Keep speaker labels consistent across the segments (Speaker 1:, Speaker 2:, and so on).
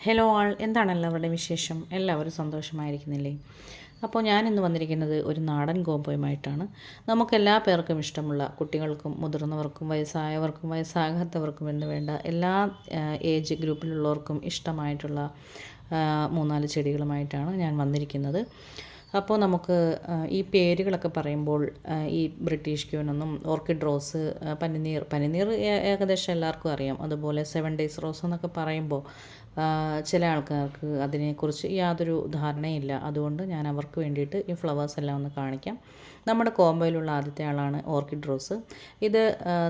Speaker 1: Hello ആൾ എന്താണ് എല്ലാവരുടെ വിശേഷം? എല്ലാവരും സന്തോഷമായിരിക്കുന്നില്ലേ? അപ്പോൾ ഞാൻ ഇന്ന് വന്നിരിക്കുന്നത് ഒരു നാടൻ കോമ്പോയുമായിട്ടാണ് നമുക്ക് എല്ലാ പേർക്കും ഇഷ്ടമുള്ള കുട്ടികൾക്കും മുതിർന്നവർക്കും വയസ്സായവർക്കും വയസ്സാകാത്തവർക്കും എന്ന് വേണ്ട എല്ലാ ഏജ് ഗ്രൂപ്പിലുള്ളവർക്കും ഇഷ്ടമായിട്ടുള്ള മൂന്നാൽ ചെടികളുമായിട്ടാണ് ഞാൻ വന്നിരിക്കുന്നത്. അപ്പോൾ നമുക്ക് ഈ പേരുകളൊക്കെ പറയുമ്പോൾ ഈ ബ്രിട്ടീഷ് ക്യൂനെന്നും ഓർക്കിഡ് റോസ് പനിനീർ പനിനീർ ഏകദേശം എല്ലാവർക്കും അറിയാം. അതുപോലെ സെവൻ ഡേയ്സ് റോസ് എന്നൊക്കെ പറയുമ്പോൾ ചില ആൾക്കാർക്ക് അതിനെക്കുറിച്ച് യാതൊരു ധാരണയില്ല. അതുകൊണ്ട് ഞാൻ അവർക്ക് വേണ്ടിയിട്ട് ഈ ഫ്ലവേഴ്സ് എല്ലാം ഒന്ന് കാണിക്കാം. നമ്മുടെ കോമ്പയിലുള്ള ആദ്യത്തെ ആളാണ് ഓർക്കിഡ് റോസ്. ഇത്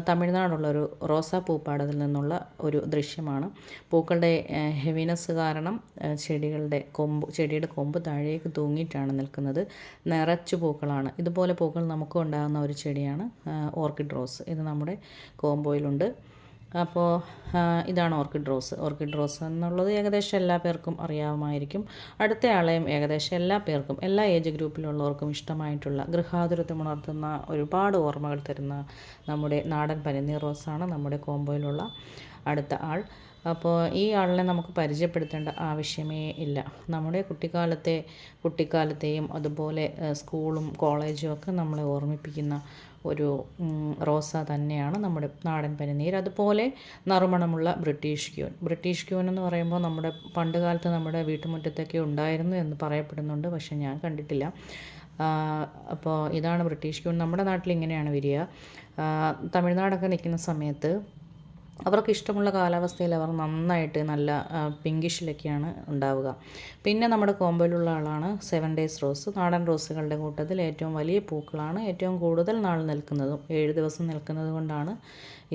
Speaker 1: തമിഴ്നാടുള്ള ഒരു റോസാ പൂപ്പാടത്തിൽ നിന്നുള്ള ഒരു ദൃശ്യമാണ്. പൂക്കളുടെ ഹെവിനെസ് കാരണം ചെടികളുടെ കൊമ്പ് ചെടിയുടെ കൊമ്പ് താഴേക്ക് തൂങ്ങിയിട്ടാണ് നിൽക്കുന്നത്. നിറച്ച് പൂക്കളാണ്. ഇതുപോലെ പൂക്കൾ നമുക്കും ഉണ്ടാകുന്ന ഒരു ചെടിയാണ് ഓർക്കിഡ് റോസ്. ഇത് നമ്മുടെ കോമ്പോയിലുണ്ട്. അപ്പോൾ ഇതാണ് ഓർക്കിഡ് റോസ്. ഓർക്കിഡ് റോസ് എന്നുള്ളത് ഏകദേശം എല്ലാ പേർക്കും അറിയാമായിരിക്കും. അടുത്ത ആളെയും ഏകദേശം എല്ലാ പേർക്കും എല്ലാ ഏജ് ഗ്രൂപ്പിലുള്ളവർക്കും ഇഷ്ടമായിട്ടുള്ള ഗൃഹാതുരത്വം ഉണർത്തുന്ന ഒരുപാട് ഓർമ്മകൾ തരുന്ന നമ്മുടെ നാടൻ പനിനീർ റോസാണ് നമ്മുടെ കോമ്പോയിലുള്ള അടുത്ത ആൾ. അപ്പോൾ ഈ ആളിനെ നമുക്ക് പരിചയപ്പെടുത്തേണ്ട ആവശ്യമേ ഇല്ല. നമ്മുടെ കുട്ടിക്കാലത്തെ കുട്ടിക്കാലത്തെയും അതുപോലെ സ്കൂളും കോളേജും ഒക്കെ നമ്മളെ ഓർമ്മിപ്പിക്കുന്ന ഒരു റോസ തന്നെയാണ് നമ്മുടെ നാടൻ പനിനീർ അതുപോലെ നറുമണമുള്ള ബ്രിട്ടീഷ് ക്യൂൻ. ബ്രിട്ടീഷ് ക്യൂൻ എന്ന് പറയുമ്പോൾ നമ്മുടെ പണ്ട് കാലത്ത് നമ്മുടെ വീട്ടുമുറ്റത്തൊക്കെ ഉണ്ടായിരുന്നു എന്ന് പറയപ്പെടുന്നുണ്ട് പക്ഷേ ഞാൻ കണ്ടിട്ടില്ല. അപ്പോൾ ഇതാണ് ബ്രിട്ടീഷ് ക്യൂൺ. നമ്മുടെ നാട്ടിൽ ഇങ്ങനെയാണ് വരിക. തമിഴ്നാടൊക്കെ നിൽക്കുന്ന സമയത്ത് അവർക്ക് ഇഷ്ടമുള്ള കാലാവസ്ഥയിൽ അവർ നന്നായിട്ട് നല്ല പിങ്കിഷിലൊക്കെയാണ് ഉണ്ടാവുക. പിന്നെ നമ്മുടെ കോമ്പയിലുള്ള ആളാണ് സെവൻ ഡേയ്സ് റോസ് നാടൻ റോസുകളുടെ കൂട്ടത്തിൽ ഏറ്റവും വലിയ പൂക്കളാണ് ഏറ്റവും കൂടുതൽ നാൾ നിൽക്കുന്നതും ഏഴ് ദിവസം നിൽക്കുന്നത് കൊണ്ടാണ്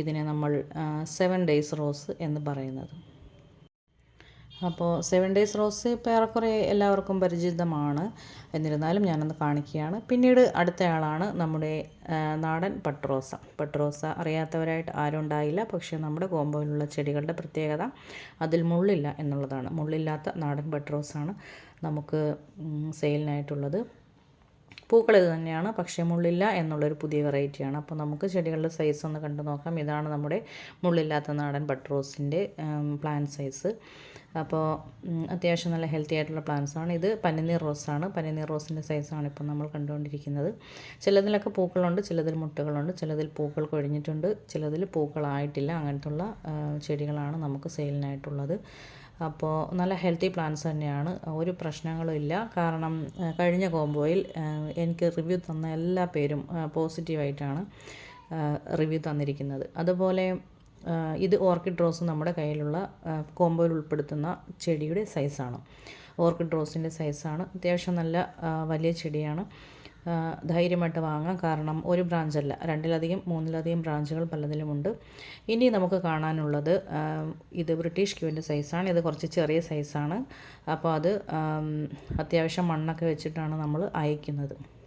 Speaker 1: ഇതിനെ നമ്മൾ സെവൻ ഡേയ്സ് റോസ് എന്ന് പറയുന്നത്. അപ്പോൾ സെവൻ ഡേയ്സ് റോസ് ഇപ്പോൾ ഏറെക്കുറെ എല്ലാവർക്കും പരിചിതമാണ്. എന്നിരുന്നാലും ഞാനൊന്ന് കാണിക്കുകയാണ്. പിന്നീട് അടുത്ത ആളാണ് നമ്മുടെ നാടൻ പട്രോസ. പട്രോസ അറിയാത്തവരായിട്ട് ആരും ഉണ്ടായില്ല. പക്ഷേ നമ്മുടെ കോമ്പോയിലുള്ള ചെടികളുടെ പ്രത്യേകത അതിൽ മുള്ളില്ല എന്നുള്ളതാണ്. മുള്ളില്ലാത്ത നാടൻ പട്രോസാണ് നമുക്ക് സെയിലിനായിട്ടുള്ളത്. പൂക്കൾ ഇത് തന്നെയാണ്. പക്ഷേ മുള്ളില്ല എന്നുള്ളൊരു പുതിയ വെറൈറ്റിയാണ്. അപ്പോൾ നമുക്ക് ചെടികളുടെ സൈസ് ഒന്ന് കണ്ടു നോക്കാം. ഇതാണ് നമ്മുടെ മുള്ളില്ലാത്ത നാടൻ ബട്ട്റോസിന്റെ പ്ലാന്റ് സൈസ്. അപ്പോൾ അത്യാവശ്യം നല്ല ഹെൽത്തി ആയിട്ടുള്ള പ്ലാന്റ്സാണ് ആണ്. ഇത് പനിനീർ റോസാണ് പനിനീർ റോസിന്റെ സൈസാണ് ഇപ്പോൾ നമ്മൾ കണ്ടുകൊണ്ടിരിക്കുന്നത്. ചിലതിലൊക്കെ പൂക്കളുണ്ട് ചിലതിൽ മുട്ടകളുണ്ട് ചിലതിൽ പൂക്കൾ കൊഴിഞ്ഞിട്ടുണ്ട് ചിലതിൽ പൂക്കളായിട്ടില്ല. അങ്ങനത്തുള്ള ചെടികളാണ് നമുക്ക് സെയിലിനായിട്ടുള്ളത്. അപ്പോൾ നല്ല ഹെൽത്തി പ്ലാന്റ്സ് തന്നെയാണ്. ഒരു പ്രശ്നങ്ങളും ഇല്ല. കാരണം കഴിഞ്ഞ കോംബോയിൽ എനിക്ക് റിവ്യൂ തന്ന എല്ലാ പേരും പോസിറ്റീവായിട്ടാണ് റിവ്യൂ തന്നിരിക്കുന്നത്. അതുപോലെ ഇത് ഓർക്കിഡ് റോസ് നമ്മുടെ കയ്യിലുള്ള കോമ്പോയിൽ ഉൾപ്പെടുത്തുന്ന ചെടിയുടെ സൈസാണ്. ഓർക്കിഡ് റോസിന്റെ സൈസാണ്. അത്യാവശ്യം നല്ല വലിയ ചെടിയാണ്. ധൈര്യമായിട്ട് വാങ്ങാം. കാരണം ഒരു ബ്രാഞ്ചല്ല. രണ്ടിലധികം മൂന്നിലധികം ബ്രാഞ്ചുകൾ പലതിലുമുണ്ട്. ഇനി നമുക്ക് കാണാനുള്ളത് ഇത് ബ്രിട്ടീഷ് ക്യൂവിന്റെ സൈസാണ്. ഇത് കുറച്ച് ചെറിയ സൈസാണ്. അപ്പോൾ അത് അത്യാവശ്യം മണ്ണൊക്കെ വെച്ചിട്ടാണ് നമ്മൾ അയക്കുന്നത്.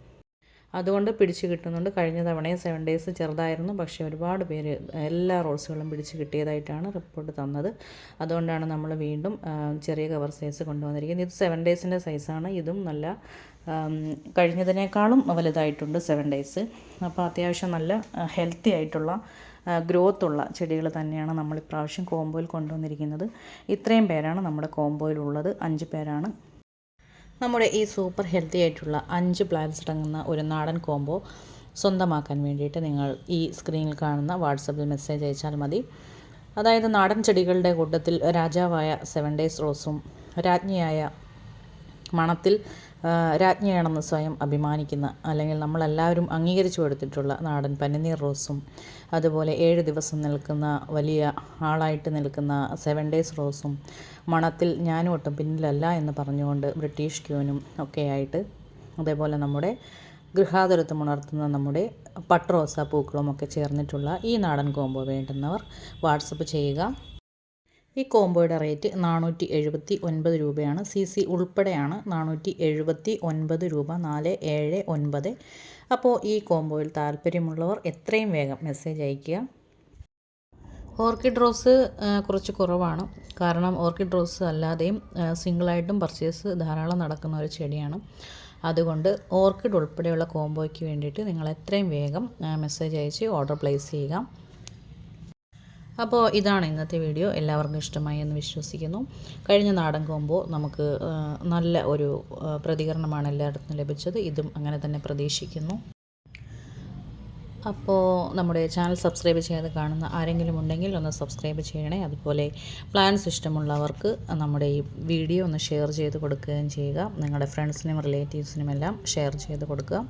Speaker 1: അതുകൊണ്ട് പിടിച്ച് കിട്ടുന്നുണ്ട്. കഴിഞ്ഞ തവണയും സെവൻ ഡേയ്സ് ചെറുതായിരുന്നു. പക്ഷേ ഒരുപാട് പേര് എല്ലാ റോസുകളും പിടിച്ച് കിട്ടിയതായിട്ടാണ് റിപ്പോർട്ട് തന്നത്. അതുകൊണ്ടാണ് നമ്മൾ വീണ്ടും ചെറിയ കവർ സൈസ് കൊണ്ടുവന്നിരിക്കുന്നത്. ഇത് സെവൻ ഡേയ്സിന്റെ സൈസാണ് ഇതും നല്ല കഴിഞ്ഞതിനേക്കാളും വലുതായിട്ടുണ്ട് സെവൻ ഡേയ്സ് അപ്പോൾ അത്യാവശ്യം നല്ല ഹെൽത്തി ആയിട്ടുള്ള ഗ്രോത്ത് ഉള്ള ചെടികൾ തന്നെയാണ് നമ്മൾ ഇപ്രാവശ്യം കോമ്പോയിൽ കൊണ്ടുവന്നിരിക്കുന്നത്. ഇത്രയും പേരാണ് നമ്മുടെ കോമ്പോയിലുള്ളത് അഞ്ച് പേരാണ് നമ്മുടെ ഈ സൂപ്പർ ഹെൽത്തി ആയിട്ടുള്ള അഞ്ച് പ്ലാൻസ് അടങ്ങുന്ന ഒരു നാടൻ കോംബോ സ്വന്തമാക്കാൻ വേണ്ടിയിട്ട് നിങ്ങൾ ഈ സ്ക്രീനിൽ കാണുന്ന വാട്സപ്പിൽ മെസ്സേജ് അയച്ചാൽ മതി. അതായത് നാടൻ ചെടികളുടെ കൂട്ടത്തിൽ രാജാവായ സെവൻ ഡേയ്സ് റോസും രാജ്ഞിയായ മണത്തിൽ രാജ്ഞിയാണെന്ന് സ്വയം അഭിമാനിക്കുന്ന അല്ലെങ്കിൽ നമ്മളെല്ലാവരും അംഗീകരിച്ചു കൊടുത്തിട്ടുള്ള നാടൻ പനിനീർ റോസും അതുപോലെ ഏഴ് ദിവസം നിൽക്കുന്ന വലിയ ആളായിട്ട് നിൽക്കുന്ന സെവൻ ഡേയ്സ് റോസും മണത്തിൽ ഞാനും ഒട്ടും പിന്നിലല്ല എന്ന് പറഞ്ഞുകൊണ്ട് ബ്രിട്ടീഷ് ക്യൂനും ഒക്കെയായിട്ട് അതേപോലെ നമ്മുടെ ഗൃഹാതുരത്വം ഉണർത്തുന്ന നമ്മുടെ പട്ടറോസ പൂക്കളും ഒക്കെ ചേർന്നിട്ടുള്ള ഈ നാടൻ കോംബോ വേണ്ടുന്നവർ വാട്സപ്പ് ചെയ്യുക. ഈ കോംബോയുടെ റേറ്റ് നാനൂറ്റി എഴുപത്തി ഒൻപത് രൂപയാണ്. സി സി ഉൾപ്പെടെയാണ് നാനൂറ്റി എഴുപത്തി ഒൻപത് രൂപ നാല് ഏഴ് ഒൻപത്. അപ്പോൾ ഈ കോംബോയിൽ താല്പര്യമുള്ളവർ എത്രയും വേഗം മെസ്സേജ് അയയ്ക്കുക. ഓർക്കിഡ് റോസ് കുറച്ച് കുറവാണ്. കാരണം ഓർക്കിഡ് റോസ് അല്ലാതെയും സിംഗിളായിട്ടും പർച്ചേസ് ധാരാളം നടക്കുന്ന ഒരു ചെടിയാണ്. അതുകൊണ്ട് ഓർക്കിഡ് ഉൾപ്പെടെയുള്ള കോംബോയ്ക്ക് വേണ്ടിയിട്ട് നിങ്ങൾ എത്രയും വേഗം മെസ്സേജ് അയച്ച് ഓർഡർ പ്ലേസ് ചെയ്യുക. അപ്പോൾ ഇതാണ് ഇന്നത്തെ വീഡിയോ. എല്ലാവർക്കും ഇഷ്ടമായി എന്ന് വിശ്വസിക്കുന്നു. കഴിഞ്ഞ നാടൻ കോമ്പോ നമുക്ക് നല്ല ഒരു പ്രതികരണമാണ് എല്ലായിടത്തും ലഭിച്ചത്. ഇതും അങ്ങനെ തന്നെ പ്രതീക്ഷിക്കുന്നു. അപ്പോൾ നമ്മുടെ ചാനൽ സബ്സ്ക്രൈബ് ചെയ്യാതെ കാണുന്ന ആരെങ്കിലും ഉണ്ടെങ്കിൽ ഒന്ന് സബ്സ്ക്രൈബ് ചെയ്യണേ. അതുപോലെ പ്ലാൻസ് ഇഷ്ടമുള്ളവർക്ക് നമ്മുടെ ഈ വീഡിയോ ഒന്ന് ഷെയർ ചെയ്ത് കൊടുക്കുകയും ചെയ്യുക. നിങ്ങളുടെ ഫ്രണ്ട്സിനും റിലേറ്റീവ്സിനും എല്ലാം ഷെയർ ചെയ്ത് കൊടുക്കുക.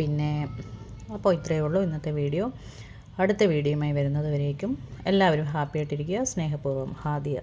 Speaker 1: പിന്നെ അപ്പോൾ ഇത്രയേ ഉള്ളൂ ഇന്നത്തെ വീഡിയോ. അടുത്ത വീഡിയോയുമായി വരുന്നതുവരേക്കും എല്ലാവരും ഹാപ്പിയായിട്ടിരിക്കുക സ്നേഹപൂർവം ഹാദിയ.